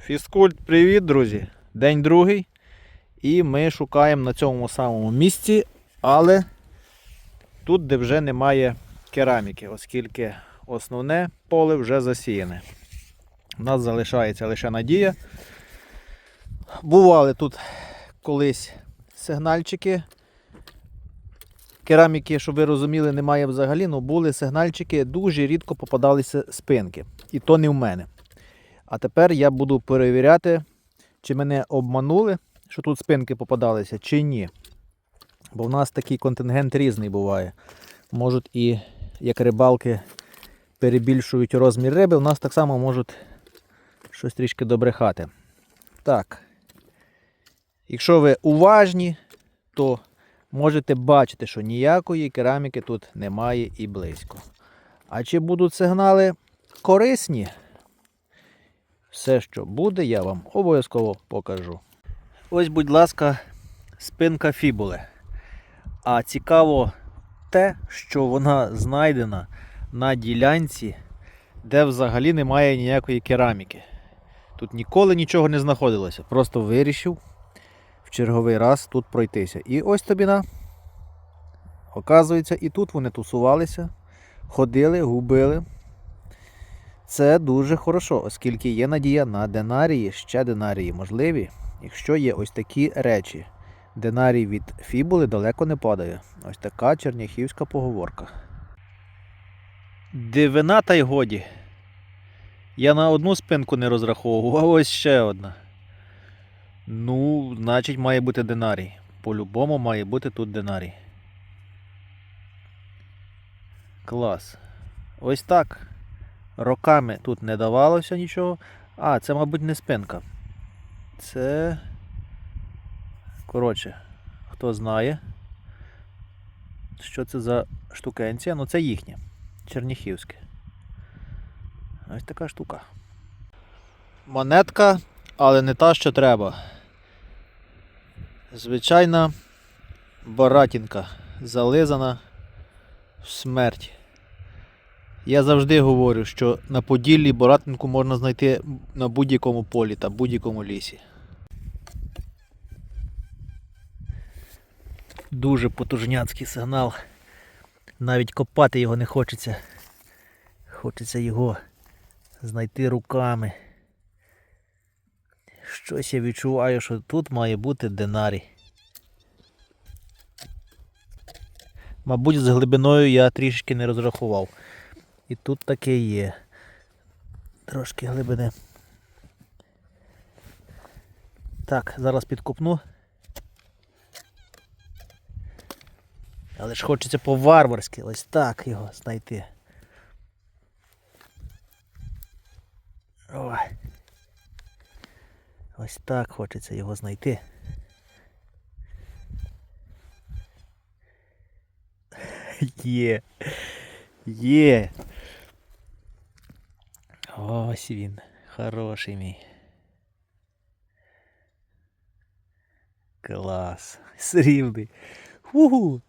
Фізкульт, привіт, друзі! День другий. І ми шукаємо на цьому самому місці, але тут, де вже немає кераміки, оскільки основне поле вже засіяне. У нас залишається лише надія. Бували тут колись сигнальчики. Кераміки, щоб ви розуміли, немає взагалі, але були сигнальчики, дуже рідко попадалися спинки. І то не в мене. А тепер я буду перевіряти, чи мене обманули, що тут спинки попадалися, чи ні. Бо в нас такий контингент різний буває. Можуть і як рибалки перебільшують розмір риби, у нас так само можуть щось трішки добрехати. Так. Якщо ви уважні, то можете бачити, що ніякої кераміки тут немає і близько. А чи будуть сигнали корисні? Все, що буде, я вам обов'язково покажу. Ось, будь ласка, спинка фібули. А цікаво те, що вона знайдена на ділянці, де взагалі немає ніякої кераміки. Тут ніколи нічого не знаходилося. Просто вирішив в черговий раз тут пройтися. І ось тобі на. Оказується, і тут вони тусувалися, ходили, губили. Це дуже хорошо, оскільки є надія на динарії, ще динарії можливі, якщо є ось такі речі. Динарій від фібули далеко не падає. Ось така черняхівська поговорка. Дивина та й годі. Я на одну спинку не розраховував, а ось ще одна. Ну, значить, має бути динарій. По-любому має бути тут динарій. Клас. Ось так. Роками тут не давалося нічого. А, це, мабуть, не спинка. Це. Коротше, хто знає, що це за штукенція, ну це їхнє. Черніхівське. Ось така штука. Монетка, але не та, що треба. Звичайна баратінка, зализана в смерть. Я завжди говорю, що на Поділлі боратинку можна знайти на будь-якому полі та будь-якому лісі. Дуже потужняцький сигнал. Навіть копати його не хочеться. Хочеться його знайти руками. Щось я відчуваю, що тут має бути динарій. Мабуть, з глибиною я трішки не розрахував. І тут таке є. Трошки глибини. Так, зараз підкопну. Але ж хочеться по-варварськи ось так його знайти. Ой. Ось так хочеться його знайти. Є. Є. Ось він. Хороший мій. Клас. Срібний. Угу.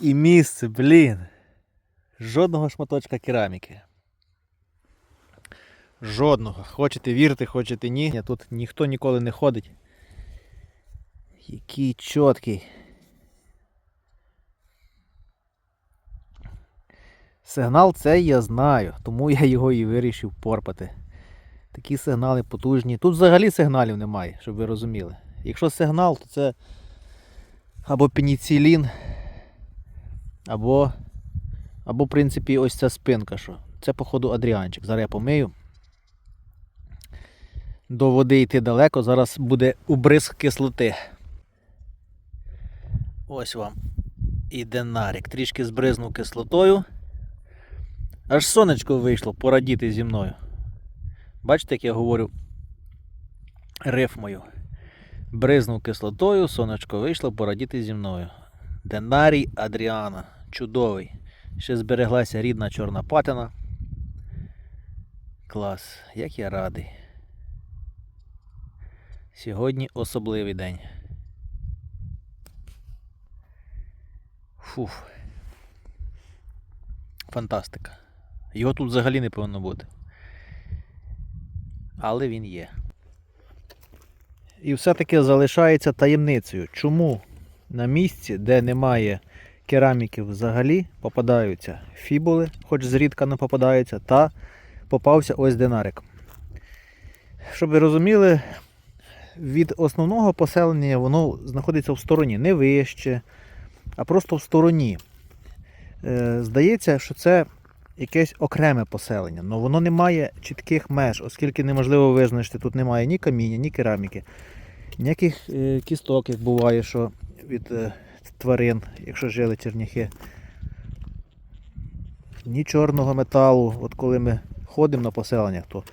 І місце, блін. Жодного шматочка кераміки. Жодного. Хочете вірте, хочете ні. Тут ніхто ніколи не ходить. Який чіткий. Сигнал цей я знаю, тому я його і вирішив порпати. Такі сигнали потужні. Тут взагалі сигналів немає, щоб ви розуміли. Якщо сигнал, то це або пеніцилін, або, або в принципі, ось ця спинка. що. Це, походу, адріанчик. Зараз я помию. До води йти далеко, зараз буде убризк кислоти. Ось вам і динарик. Трішки збризнув кислотою. Аж сонечко вийшло порадіти зі мною. Бачите, як я говорю рифмою. Бризнув кислотою, сонечко вийшло порадіти зі мною. Динарій Адріана. Чудовий. Ще збереглася рідна чорна патина. Клас, як я радий. Сьогодні особливий день. Фуф. Фантастика. Його тут взагалі не повинно бути. Але він є. І все-таки залишається таємницею, чому на місці, де немає кераміки взагалі, попадаються фібули, хоч зрідка не попадаються, та попався ось динарик. Щоб ви розуміли, від основного поселення воно знаходиться в стороні, не вище, а просто в стороні. Е, Здається, що це якесь окреме поселення, але воно не має чітких меж, оскільки неможливо визначити, тут немає ні каміння, ні кераміки, ніяких е, кісток, як буває, що від е, тварин, якщо жили черняхи. Ні чорного металу. От коли ми ходимо на поселеннях, то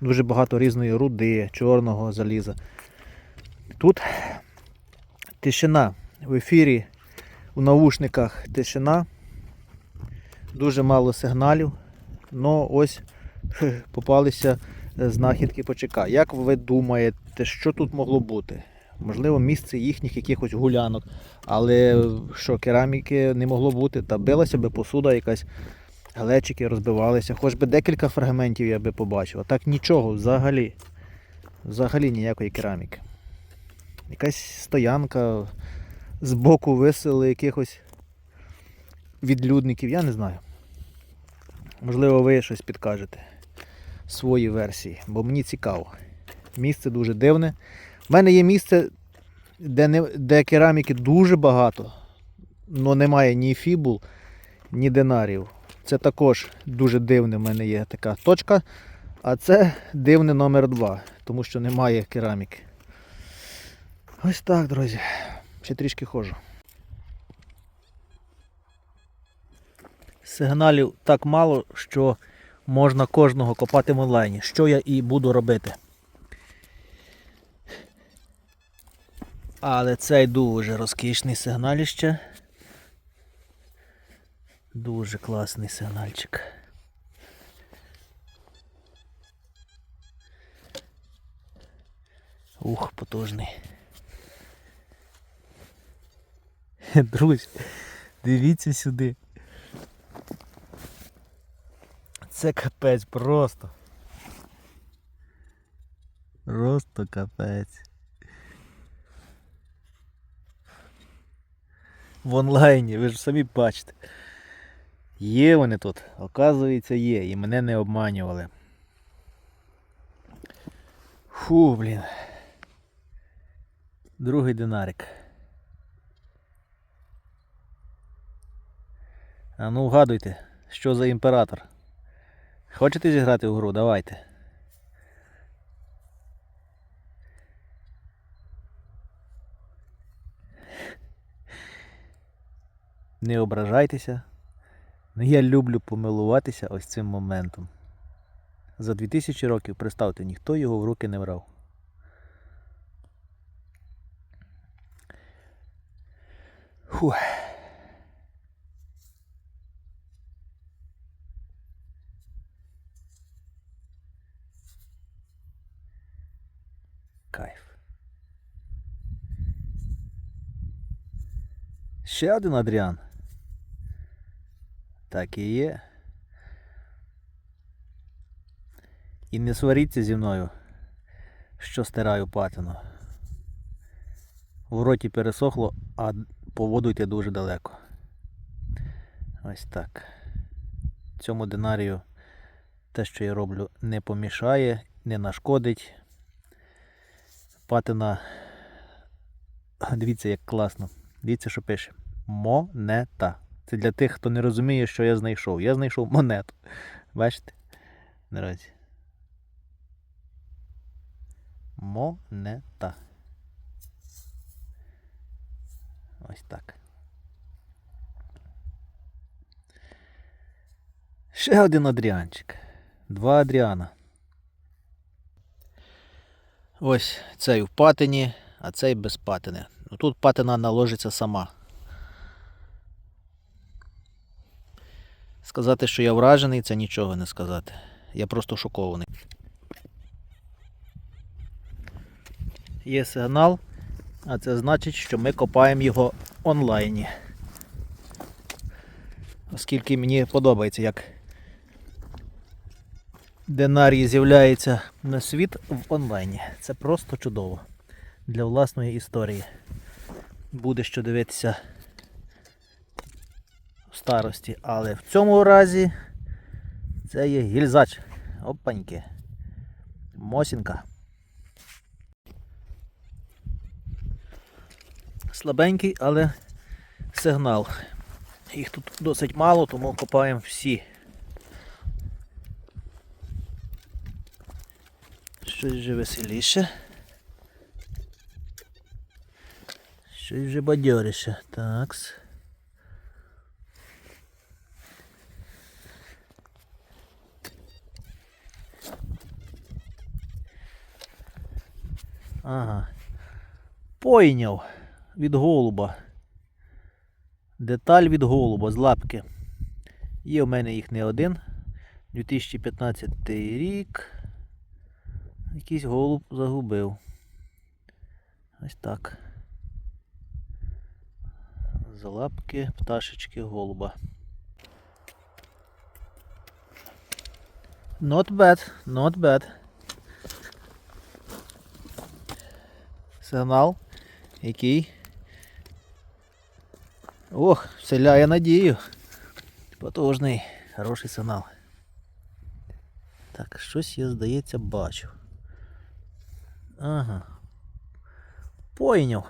дуже багато різної руди, чорного заліза. Тут тишина в ефірі, у наушниках тишина, дуже мало сигналів. Ну ось попалися е, знахідки ПЧК. Як ви думаєте, що тут могло бути? Можливо, місце їхніх якихось гулянок, але що кераміки не могло бути, та билася би посуда якась, глечики розбивалися, хоч би декілька фрагментів я би побачив. А так нічого, взагалі. Взагалі ніякої кераміки. Якась стоянка, збоку висели якихось відлюдників, я не знаю. Можливо, ви щось підкажете. Свої версії, бо мені цікаво. Місце дуже дивне. У мене є місце, де, не, де кераміки дуже багато, але немає ні фібул, ні динарів. Це також дуже дивне в мене є така точка. А це дивне номер 2, тому що немає кераміки. Ось так, друзі. Ще трішки ходжу. Сигналів так мало, що можна кожного копати в онлайні. Що я і буду робити. Але цей дуже розкішний сигналіще. Дуже класний сигнальчик. Ух, потужний. Друзі, дивіться сюди. Це капець просто. Просто капець. В онлайні, ви ж самі бачите. Є вони тут, оказується, є, і мене не обманювали. Фу, блін. Другий динарик. А ну вгадуйте, що за імператор. Хочете зіграти в гру? Давайте. Не ображайтеся. Ну я люблю помилуватися ось цим моментом. За 2000 років, представте, ніхто його в руки не брав. Фух. Ще один Адріан. Так і є. І не сваріться зі мною, що стираю патину. В роті пересохло, а по воду йти дуже далеко. Ось так. Цьому динарію те, що я роблю, не помішає, не нашкодить. Патина. Дивіться, як класно. Дивіться, що пише. Монета. Це для тих, хто не розуміє, що я знайшов. Я знайшов монету. Бачите? Наразі. Монета. Ось так. Ще один Адріанчик. Два Адріана. Ось цей в патині, а цей без патини. Ну, тут патина наложиться сама. Сказати, що я вражений, це нічого не сказати. Я просто шокований. Є сигнал, а це значить, що ми копаємо його онлайні. Оскільки мені подобається, як Динарій з'являється на світ в онлайні. Це просто чудово. для власної історії. Буде що дивитися старості. Але в цьому разі це є гільзач. Опаньки. Мосінка. Слабенький, але сигнал. Їх тут досить мало, тому копаємо всі. Щось вже веселіше. Щось вже бадьоріше. Такс. Ага. Пойняв від голуба. Деталь від голуба з лапки. Є в мене їх не один. 2015 рік. Якийсь голуб загубив. Ось так. З лапки пташечки голуба. Not bad, not bad. Сигнал. Який? Ох, вселяє надію. Потужний, хороший сигнал. Так, щось я, здається, бачу. Ага. Пойняв.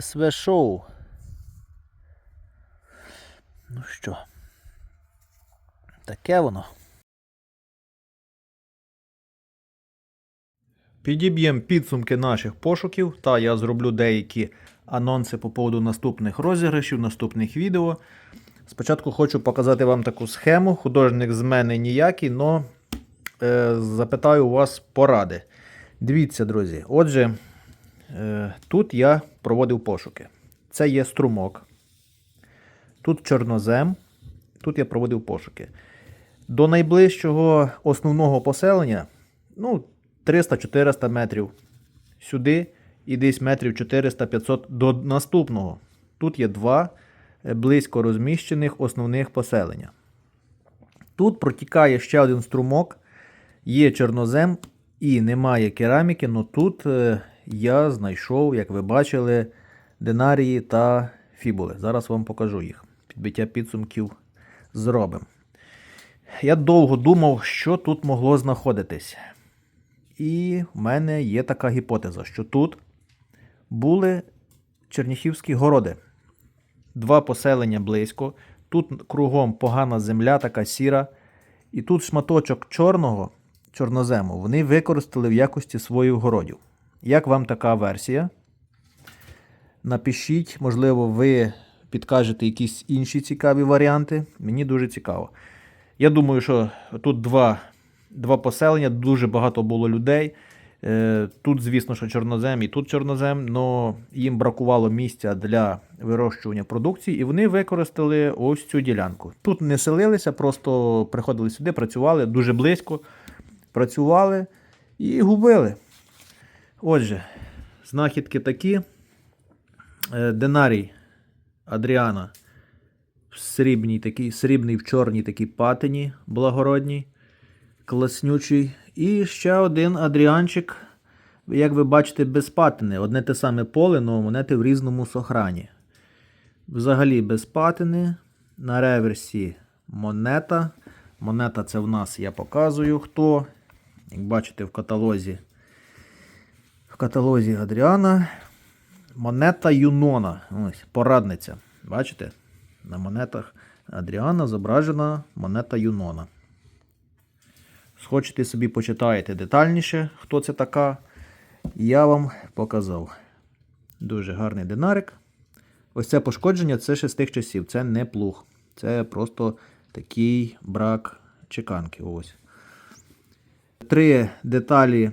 СВ шоу. Ну що? Таке воно. Підіб'ємо підсумки наших пошуків, та я зроблю деякі анонси по поводу наступних розіграшів, наступних відео. Спочатку хочу показати вам таку схему. Художник з мене ніякий, але е, запитаю у вас поради. Дивіться, друзі. Отже, е, тут я проводив пошуки. Це є струмок. Тут чорнозем. Тут я проводив пошуки. До найближчого основного поселення, ну, 300-400 метрів сюди і десь метрів 400-500 до наступного. Тут є два е, близько розміщених основних поселення. Тут протікає ще один струмок, є чорнозем і немає кераміки, але тут е, я знайшов, як ви бачили, динарії та фібули. Зараз вам покажу їх. Підбиття підсумків зробимо. Я довго думав, що тут могло знаходитись. І в мене є така гіпотеза, що тут були черніхівські городи. Два поселення близько. Тут кругом погана земля, така сіра. І тут шматочок чорного, чорнозему, вони використали в якості своїх городів. Як вам така версія? Напишіть, можливо, ви підкажете якісь інші цікаві варіанти. Мені дуже цікаво. Я думаю, що тут два, два поселення, дуже багато було людей. Е, Тут, звісно, що чорнозем і тут чорнозем, але їм бракувало місця для вирощування продукції, і вони використали ось цю ділянку. Тут не селилися, просто приходили сюди, працювали дуже близько, працювали і губили. Отже, знахідки такі. Е, Динарій Адріана в срібній такий, срібний в чорній такій патині благородній, класнючий. І ще один Адріанчик, як ви бачите, без патини. Одне те саме поле, але монети в різному сохрані. Взагалі без патини. На реверсі монета. Монета це в нас я показую хто. Як бачите, в каталозі. В каталозі Адріана. Монета Юнона. Ось, порадниця. Бачите? На монетах Адріана зображена монета Юнона. Схочете собі почитаєте детальніше, хто це така. Я вам показав. Дуже гарний динарик. Ось це пошкодження це ще з тих часів. Це не плуг. Це просто такий брак чеканки. Ось. Три деталі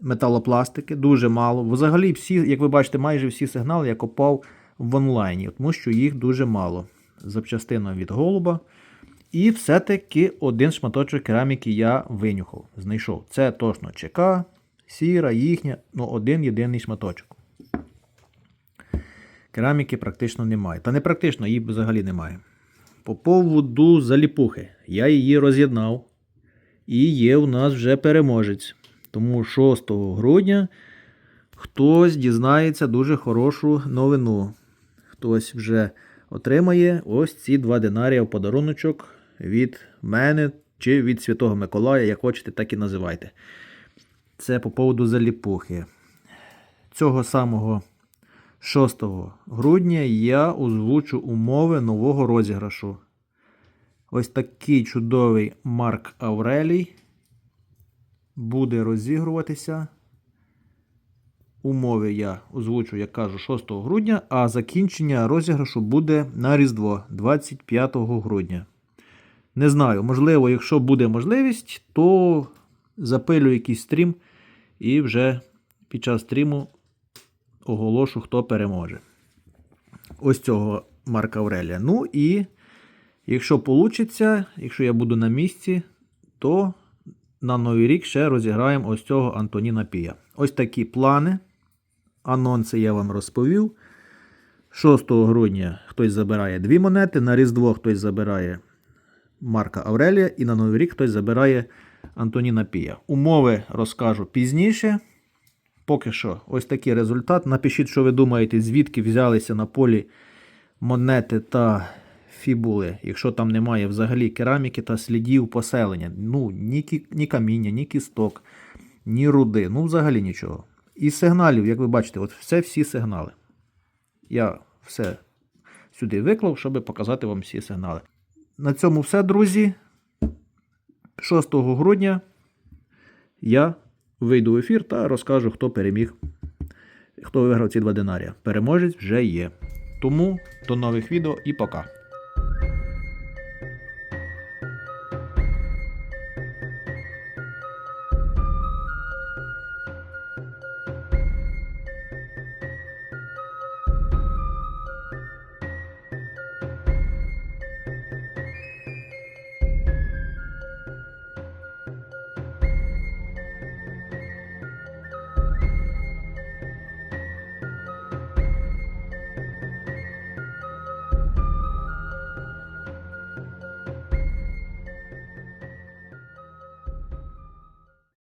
металопластики, дуже мало. Взагалі, всі, як ви бачите, майже всі сигнали я копав в онлайні, тому що їх дуже мало. Запчастина від голуба. І все-таки один шматочок кераміки я винюхав, знайшов. Це точно ЧК, сіра, їхня, ну один єдиний шматочок. Кераміки практично немає. Та не практично, її взагалі немає. По поводу заліпухи. Я її роз'єднав. І є у нас вже переможець. Тому 6 грудня хтось дізнається дуже хорошу новину. Хтось вже отримає ось ці два динарія в подаруночок від мене чи від Святого Миколая, як хочете, так і називайте. Це по поводу заліпухи. Цього самого 6 грудня я озвучу умови нового розіграшу. Ось такий чудовий Марк Аврелій буде розігруватися. Умови я озвучу, як кажу, 6 грудня, а закінчення розіграшу буде на Різдво 25 грудня. Не знаю, можливо, якщо буде можливість, то запилю якийсь стрім і вже під час стріму оголошу, хто переможе. Ось цього Марка Аврелія. Ну і якщо вийде, якщо я буду на місці, то на Новий рік ще розіграємо ось цього Антоніна Пія. Ось такі плани. Анонси я вам розповів. 6 грудня хтось забирає дві монети, на Різдво хтось забирає Марка Аврелія, і на Новий рік хтось забирає Антоніна Пія. Умови розкажу пізніше. Поки що, ось такий результат. Напишіть, що ви думаєте, звідки взялися на полі монети та фібули, якщо там немає взагалі кераміки та слідів поселення. Ну, ні, ні каміння, ні кісток, ні руди, ну взагалі нічого. І сигналів, як ви бачите, от це всі сигнали. Я все сюди виклав, щоб показати вам всі сигнали. На цьому все, друзі. 6 грудня я вийду в ефір та розкажу, хто переміг, хто виграв ці два динарія. Переможець вже є. Тому до нових відео і пока.